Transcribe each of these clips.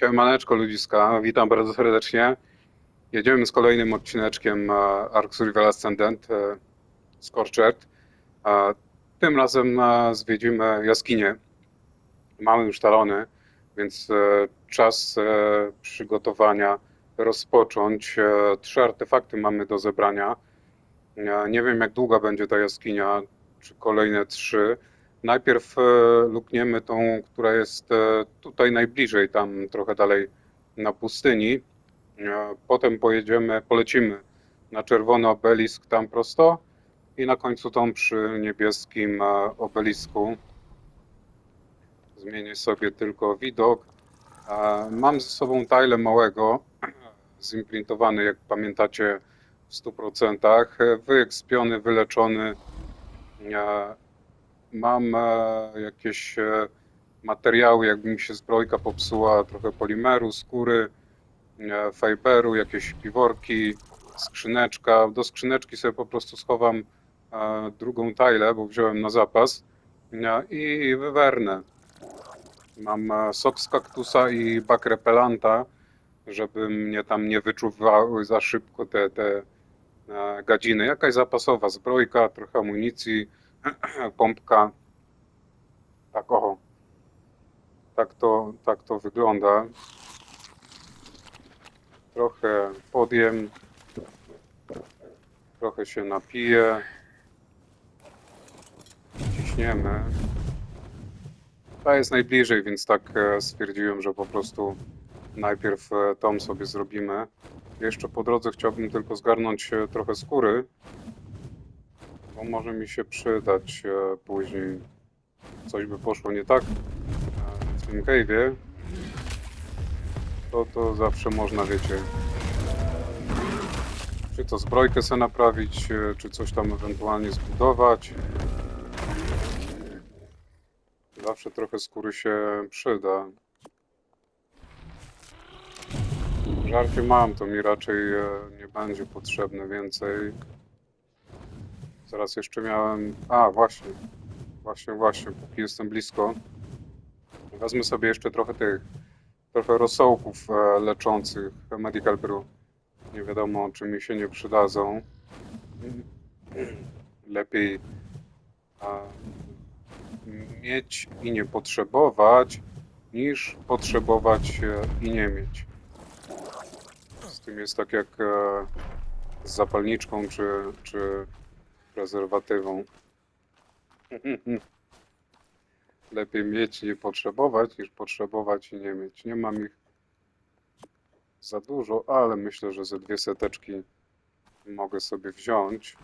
Siemaneczko ludziska, witam bardzo serdecznie. Jedziemy z kolejnym odcineczkiem e, Ark Survival Ascendant e, Scorched. E, Tym razem zwiedzimy jaskinię. Mamy już talony, więc czas przygotowania rozpocząć. Trzy artefakty mamy do zebrania. Nie wiem jak długa będzie ta jaskinia, czy kolejne trzy. Najpierw e, lukniemy tą, która jest e, tutaj najbliżej, tam trochę dalej na pustyni. E, Potem pojedziemy, polecimy na czerwony obelisk tam prosto i na końcu tą przy niebieskim obelisku. Zmienię sobie tylko widok. Mam ze sobą tile małego, zimprintowany, jak pamiętacie, w 100%. e, Wyekspiony, wyleczony. Mam e, jakieś e, materiały, jakby mi się zbrojka popsuła, trochę polimeru, skóry, e, fiberu, jakieś piworki, skrzyneczka. Do skrzyneczki sobie po prostu schowam drugą tajlę, bo wziąłem na zapas i wywernę. Mam sok z kaktusa i bak repelanta, żeby mnie tam nie wyczuwały za szybko te, te gadziny. Jakaś zapasowa zbrojka, trochę amunicji, pompka. Tak, oho. Tak to, tak to wygląda. Trochę podjem. Trochę się napiję. Ciśniemy. Ta jest najbliżej, więc tak e, stwierdziłem, że po prostu najpierw e, tą sobie zrobimy. Jeszcze po drodze chciałbym tylko zgarnąć e, trochę skóry bo może mi się przydać e, później. Coś by poszło nie tak e, w tym cave'ie. To to zawsze można, wiecie. Czy to zbrojkę sobie naprawić, e, czy coś tam ewentualnie zbudować. Zawsze trochę skóry się przyda. Żarcie mam, to mi raczej nie będzie potrzebne więcej. Zaraz jeszcze miałem. A, właśnie. Właśnie, właśnie, póki jestem blisko. Wezmę sobie jeszcze trochę tych. Trochę rosołków e, leczących Medical Brew. Nie wiadomo, czy mi się nie przydadzą. Lepiej mieć i nie potrzebować, niż potrzebować i nie mieć. Z tym jest tak jak e, z zapalniczką czy, czy prezerwatywą. Lepiej mieć i nie potrzebować, niż potrzebować i nie mieć. Nie mam ich za dużo, ale myślę, że ze dwie seteczki mogę sobie wziąć.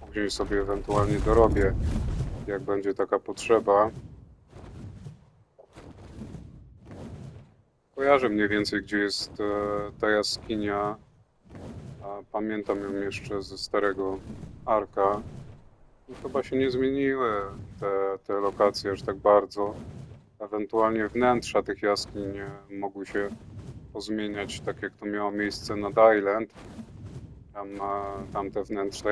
Później sobie ewentualnie dorobię, jak będzie taka potrzeba. Kojarzę mniej więcej, gdzie jest e, ta jaskinia. Pamiętam ją jeszcze ze starego Arka. No, chyba się nie zmieniły te, te lokacje aż tak bardzo. Ewentualnie wnętrza tych jaskiń e, mogły się pozmieniać, tak jak to miało miejsce nad Island. Tam, e, tam te wnętrza,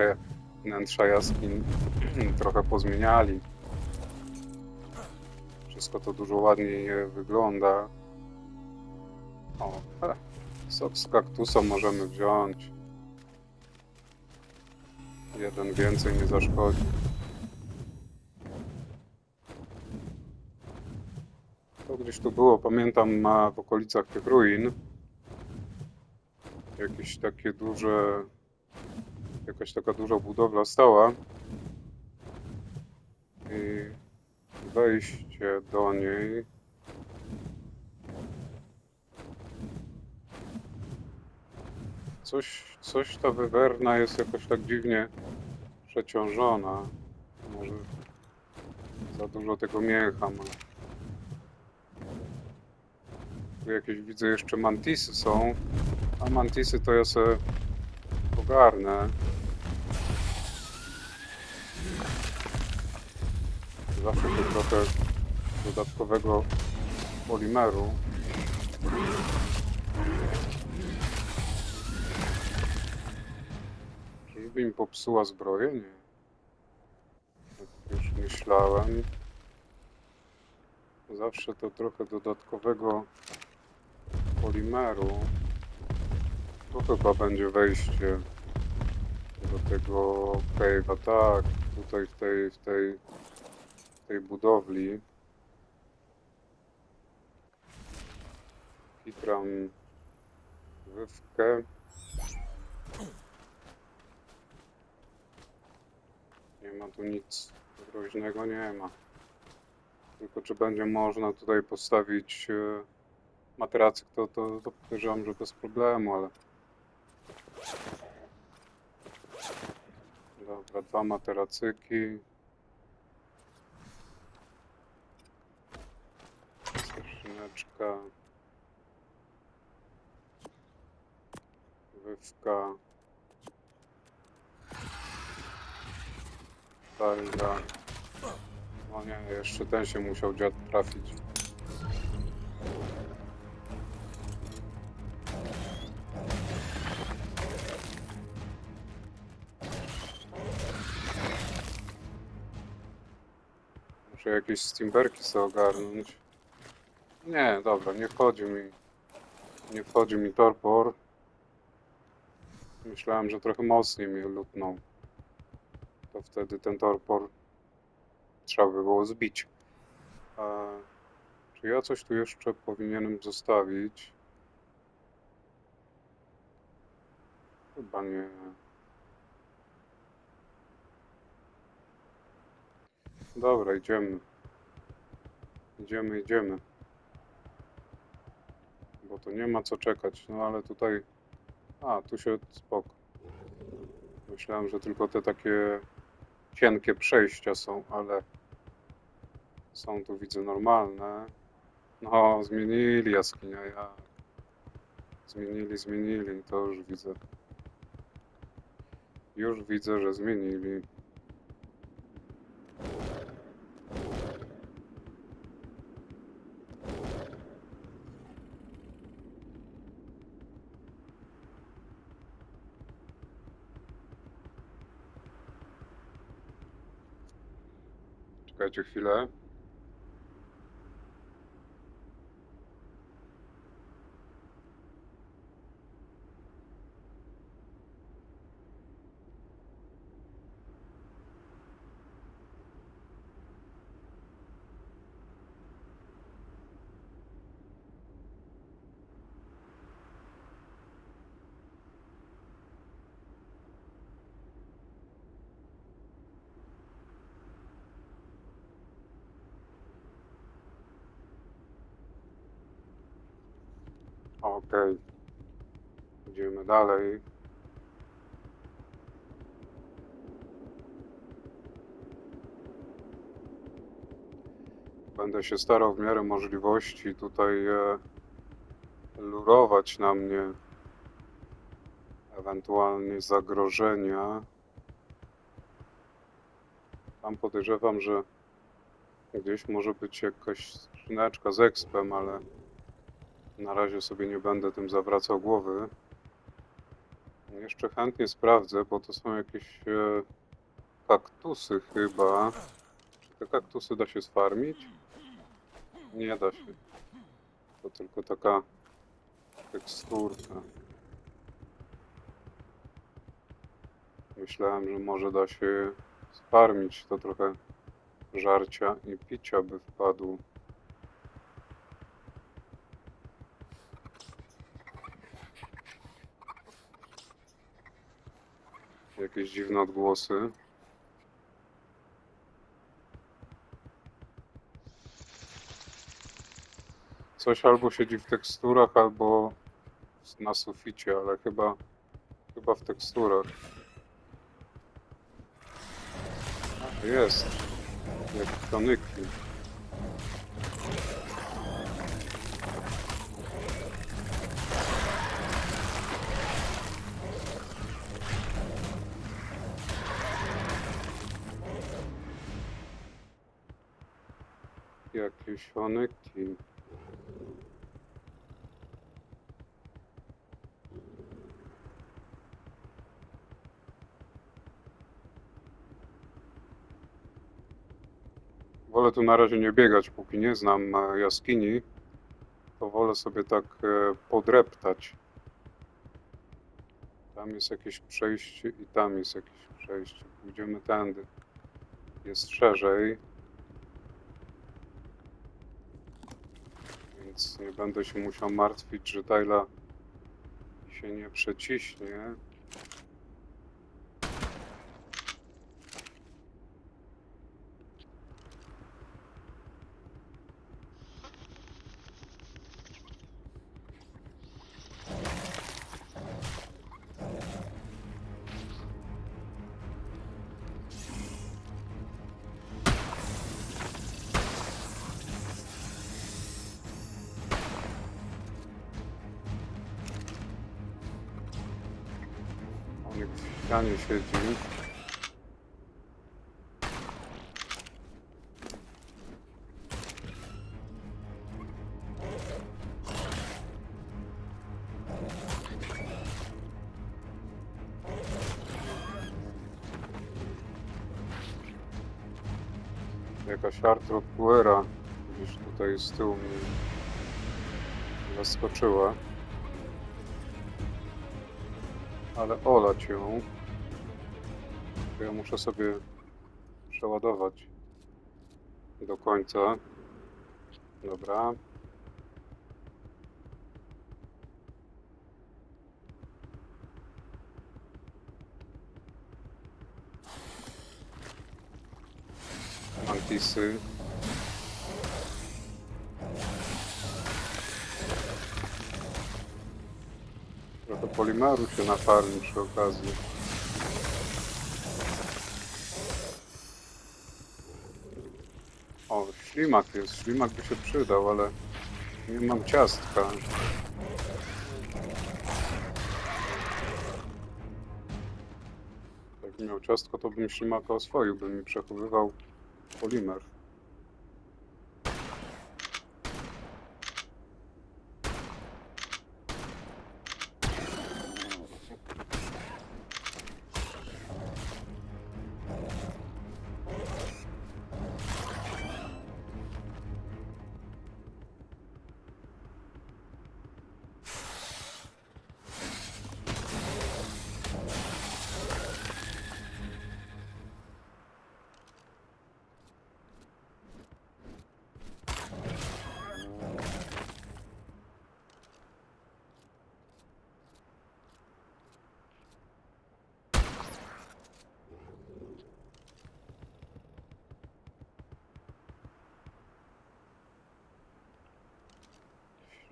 wnętrza jaskiń trochę pozmieniali. Wszystko to dużo ładniej wygląda. O, e, sok z kaktusa możemy wziąć. Jeden więcej nie zaszkodzi. To gdzieś tu było, pamiętam a, w okolicach tych ruin. Jakieś takie duże. Jakaś taka duża budowla stała. I wejście do niej. Coś, coś ta wywerna jest jakoś tak dziwnie przeciążona. Może za dużo tego mięcha ma. Tu jakieś widzę jeszcze mantisy są. A mantisy to ja sobie ogarnę. Zawsze tu trochę dodatkowego polimeru. Czyżby mi popsuła zbroję? Nie. Już myślałem. Zawsze to trochę dodatkowego polimeru. Tu chyba będzie wejście do tego cave'a. Tak, tutaj w tej, w tej, w tej budowli. Kitram wywkę. Ma tu nic groźnego, nie ma. Tylko czy będzie można tutaj postawić e, materacyk, to, to, to podejrzewam, że bez problemu, ale... Dobra, dwa materacyki. Skrzyneczka. Wywka. Dalga. No nie, jeszcze ten się musiał dziad trafić. Muszę jakieś steamberki sobie ogarnąć. Nie, dobra, nie wchodzi mi. Nie wchodzi mi torpor. Myślałem, że trochę mocniej mnie lutnął. To wtedy ten torpor trzeba by było zbić. A, czy ja coś tu jeszcze powinienem zostawić? Chyba nie. Dobra, idziemy. Idziemy, idziemy. Bo to nie ma co czekać. No ale tutaj. A, tu się spoko. Myślałem, że tylko te takie cienkie przejścia są, ale są tu widzę normalne. No, zmienili jaskinia, jak. Zmienili, zmienili, to już widzę. Już widzę, że zmienili. Czekajcie chwilę. Okej. Idziemy dalej. Będę się starał w miarę możliwości tutaj e, lurować na mnie ewentualnie zagrożenia. Tam podejrzewam, że gdzieś może być jakaś skrzyneczka z expem, ale na razie sobie nie będę tym zawracał głowy. Jeszcze chętnie sprawdzę, bo to są jakieś e, kaktusy chyba. Czy te kaktusy da się sfarmić? Nie da się. To tylko taka teksturka. Myślałem, że może da się sfarmić. To trochę żarcia i picia by wpadło. Jakieś dziwne odgłosy. Coś albo siedzi w teksturach, albo na suficie, ale chyba, chyba w teksturach. Jest. Jak tonyki. Jakieś onyki. Wolę tu na razie nie biegać, póki nie znam e, jaskini. To wolę sobie tak e, podreptać. Tam jest jakieś przejście i tam jest jakieś przejście. Pójdziemy tędy. Jest szerzej. Więc nie będę się musiał martwić, że Tyla się nie przeciśnie. Ścianie siedzi. Jakaś artropuera gdzieś tutaj z tyłu mnie zaskoczyła. Ale olać ją. Ja muszę sobie przeładować do końca. Dobra. Mantisy. Trochę polimeru się nafarmi przy okazji. O, ślimak jest. Ślimak by się przydał, ale nie mam ciastka. Jakbym miał ciastko, to bym ślimaka oswoił, bym mi przechowywał polimer.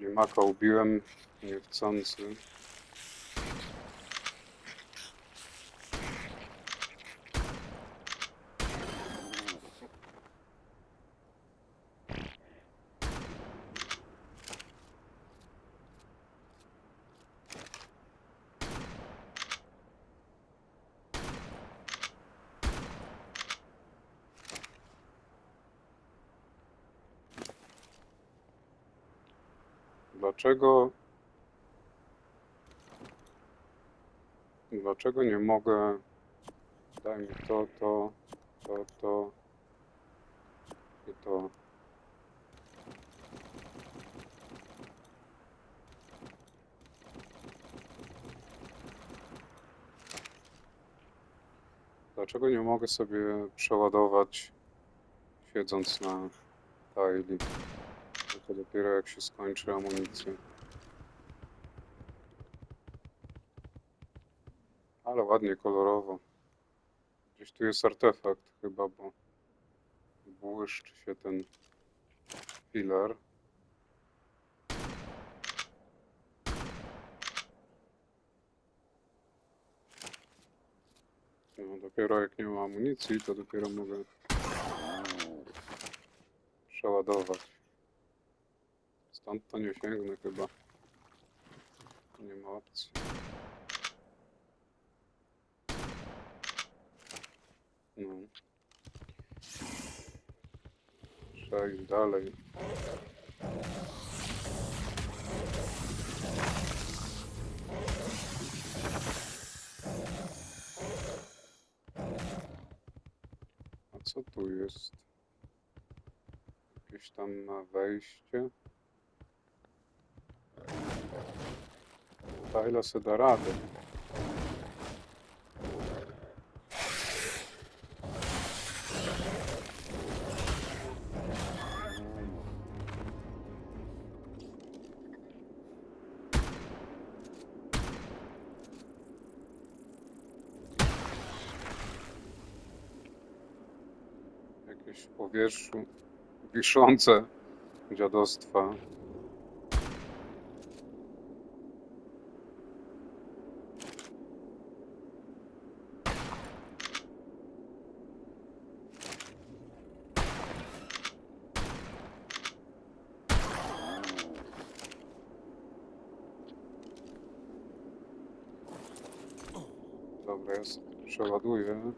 Ślimaka ubiłem niechcący. Dlaczego... Dlaczego nie mogę... Daj mi to, to, to, to i to. Dlaczego nie mogę sobie przeładować siedząc na tajli? Tylko dopiero jak się skończy amunicja. Ale ładnie kolorowo. Gdzieś tu jest artefakt chyba, bo błyszczy się ten filar. No, dopiero jak nie ma amunicji, to dopiero mogę przeładować. Stąd to nie sięgnę chyba. Nie ma opcji. No. Trzeba iść dalej. A co tu jest? Jakieś tam ma wejście. Tyler se da radę. Jakieś w powietrzu wiszące dziadostwa. Dobra, ja sobie przeładuję.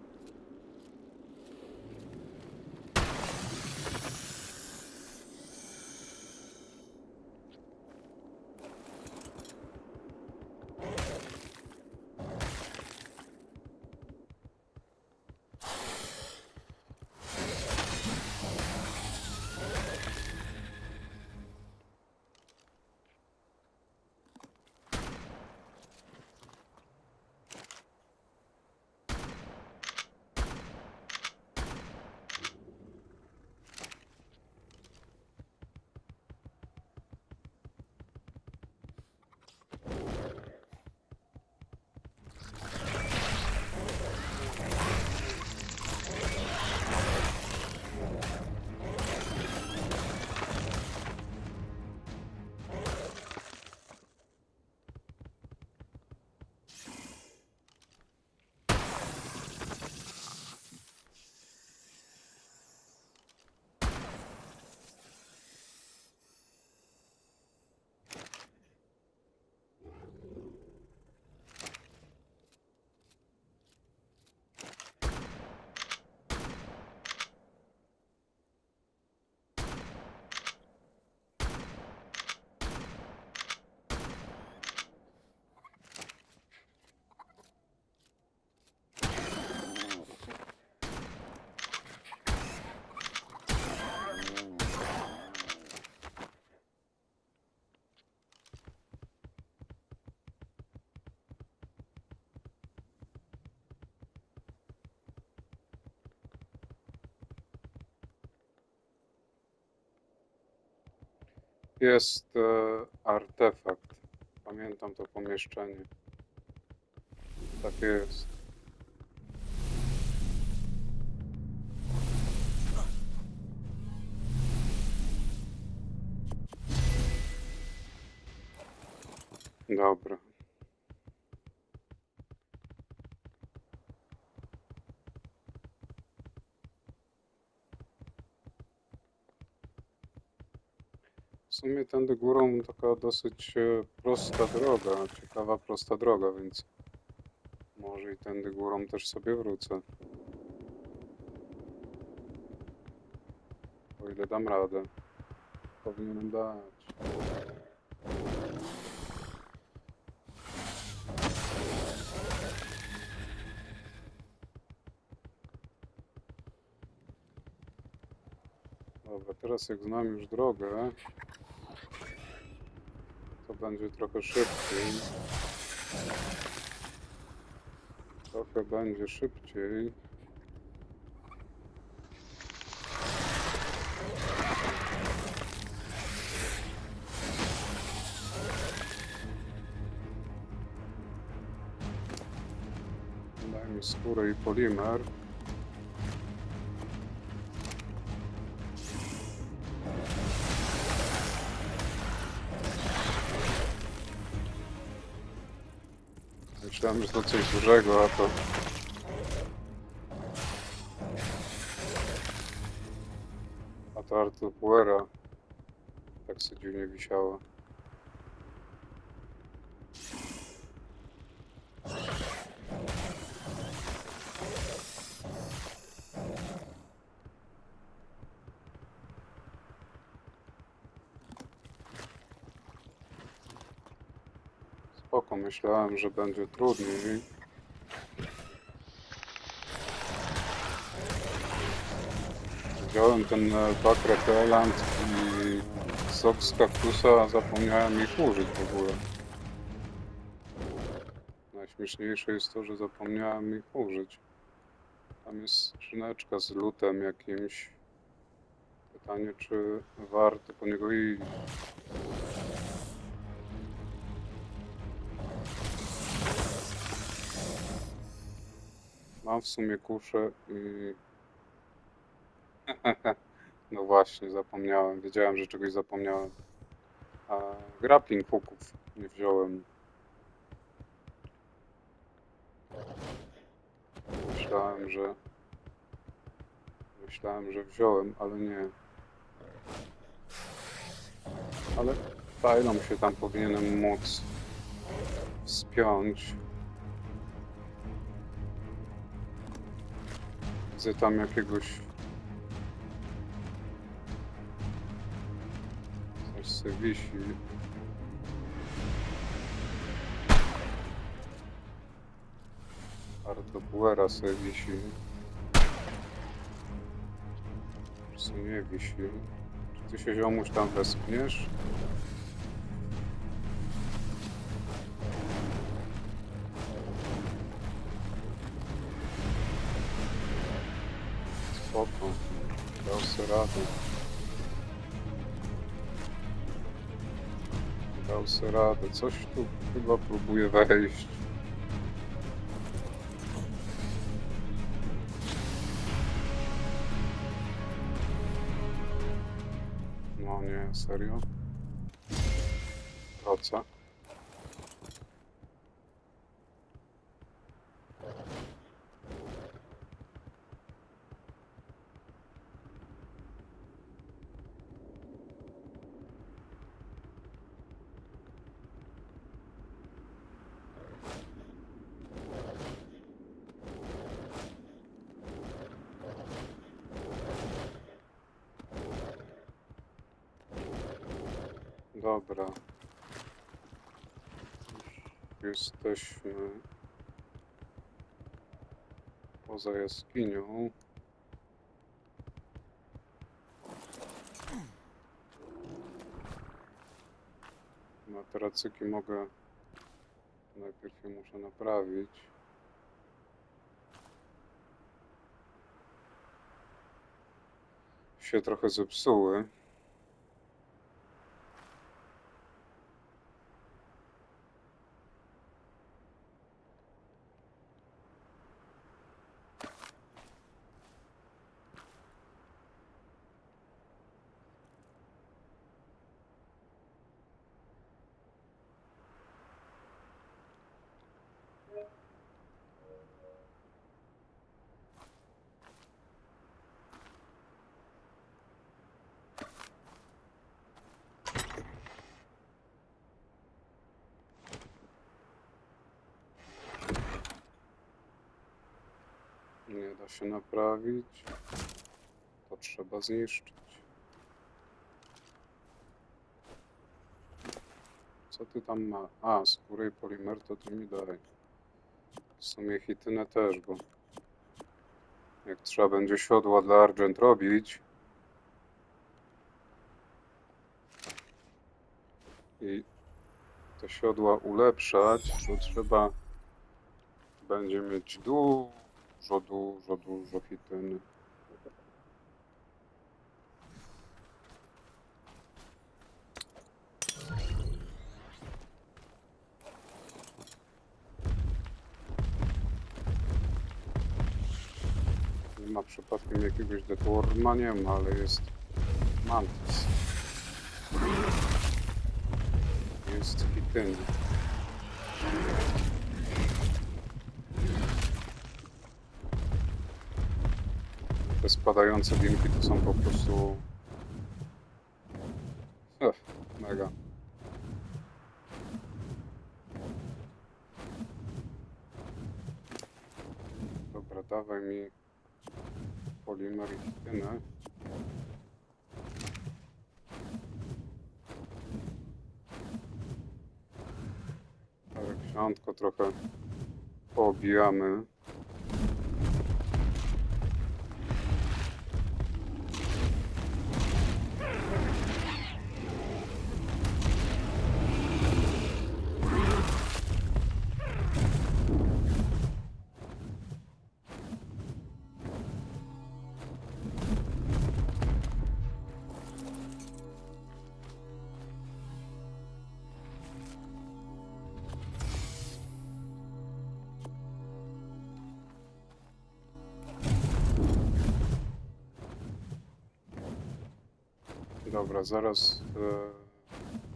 Jest e, artefakt. Pamiętam to pomieszczenie. Takie jest. Dobra. W sumie tędy górą taka dosyć e, prosta droga, ciekawa prosta droga, więc może i tędy górą też sobie wrócę. O ile dam radę. Powinienem dać. Dobra, teraz jak znam już drogę, będzie trochę szybciej. Trochę będzie szybciej. Daj mi skórę i polimer. Myślałem, że to coś dużego, a to... A to Artur Puera. Tak sobie dziwnie wisiało. Spoko, myślałem, że będzie trudniej. Wziąłem ten e, Back Repellant i sok z kaktusa, zapomniałem ich użyć w ogóle. Najśmieszniejsze jest to, że zapomniałem ich użyć. Tam jest skrzyneczka z lutem jakimś. Pytanie, czy warto po niego iść. Mam w sumie kuszę i... No właśnie, zapomniałem. Wiedziałem, że czegoś zapomniałem. A grappling hooków nie wziąłem. Myślałem, że... Myślałem, że wziąłem, ale nie. Ale fajną się tam powinienem móc wspiąć. Widzę tam jakiegoś... Coś se wisi. Artobuera se wisi. Czy nie wisi? Czy ty się ziomuś tam wespniesz? Radę. Dał se radę. Coś tu chyba próbuje wejść. No nie, serio? Proca? Dobra. Jesteśmy poza jaskinią. Materacyki mogę... Najpierw je muszę naprawić. Się trochę zepsuły. Nie da się naprawić. To trzeba zniszczyć. Co ty tam ma? A, skórę i polimer to ty mi daj. W sumie hitynę też, bo jak trzeba będzie siodła dla Argent robić i te siodła ulepszać, to trzeba będzie mieć dużo, dużo, dużo hityny. Nie ma przypadkiem jakiegoś Deathworma, nie ma, ale jest Mantis. Jest hityny. Te spadające linki to są po prostu... Ech, mega. Dobra, dawaj mi polimer i hitynę. Ale trochę poobijamy. Zaraz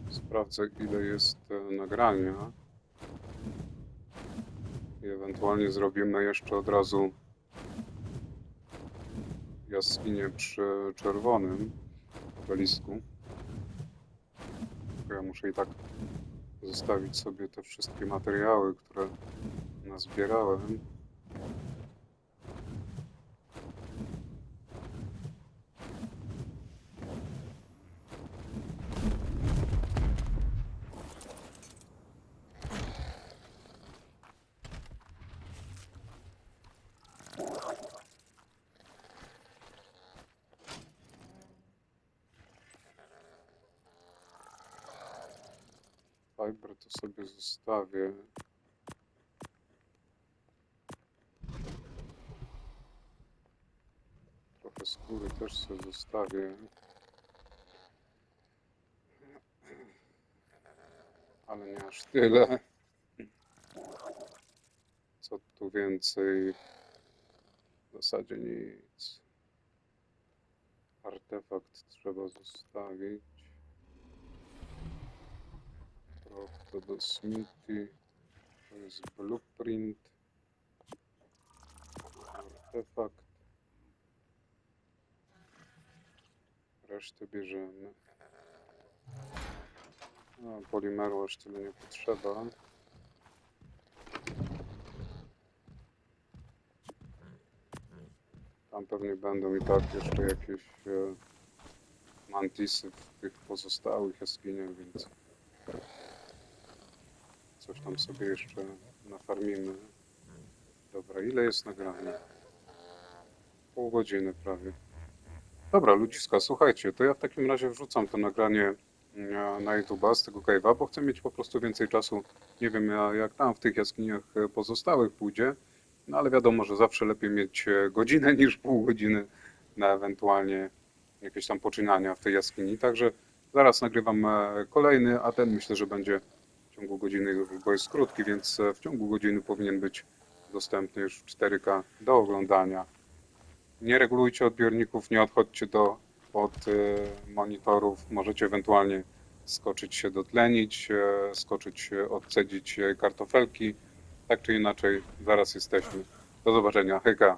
e, sprawdzę ile jest e, nagrania. I ewentualnie zrobimy jeszcze od razu jaskinię przy czerwonym obelisku. Tylko Ja muszę i tak zostawić sobie te wszystkie materiały, które nazbierałem. Fiber to sobie zostawię. Trochę skóry też sobie zostawię. Ale nie aż tyle. Co tu więcej? W zasadzie nic. Artefakt trzeba zostawić. To do Smithy. To jest blueprint. Artefakt. Resztę bierzemy. No, polimeru aż tyle nie potrzeba. Tam pewnie będą i tak jeszcze jakieś e, mantisy w tych pozostałych jaskiniach, więc coś tam sobie jeszcze nafarmimy. Dobra, ile jest nagrania? Pół godziny prawie. Dobra, ludziska, słuchajcie, to ja w takim razie wrzucam to nagranie e, na YouTube'a z tego cave'a, bo chcę mieć po prostu więcej czasu. Nie wiem ja- jak tam w tych jaskiniach e, pozostałych pójdzie, no ale wiadomo, że zawsze lepiej mieć e, godzinę niż pół godziny na ewentualnie jakieś tam poczynania w tej jaskini. Także zaraz nagrywam kolejny, a ten myślę, że będzie ciągu godziny, bo jest krótki, więc e, w ciągu godziny powinien być dostępny już w 4K do oglądania. Nie regulujcie odbiorników, nie odchodźcie do od e, monitorów. Możecie ewentualnie skoczyć się dotlenić, e, skoczyć odcedzić kartofelki. Tak czy inaczej, zaraz jesteśmy. Do zobaczenia. Hejka.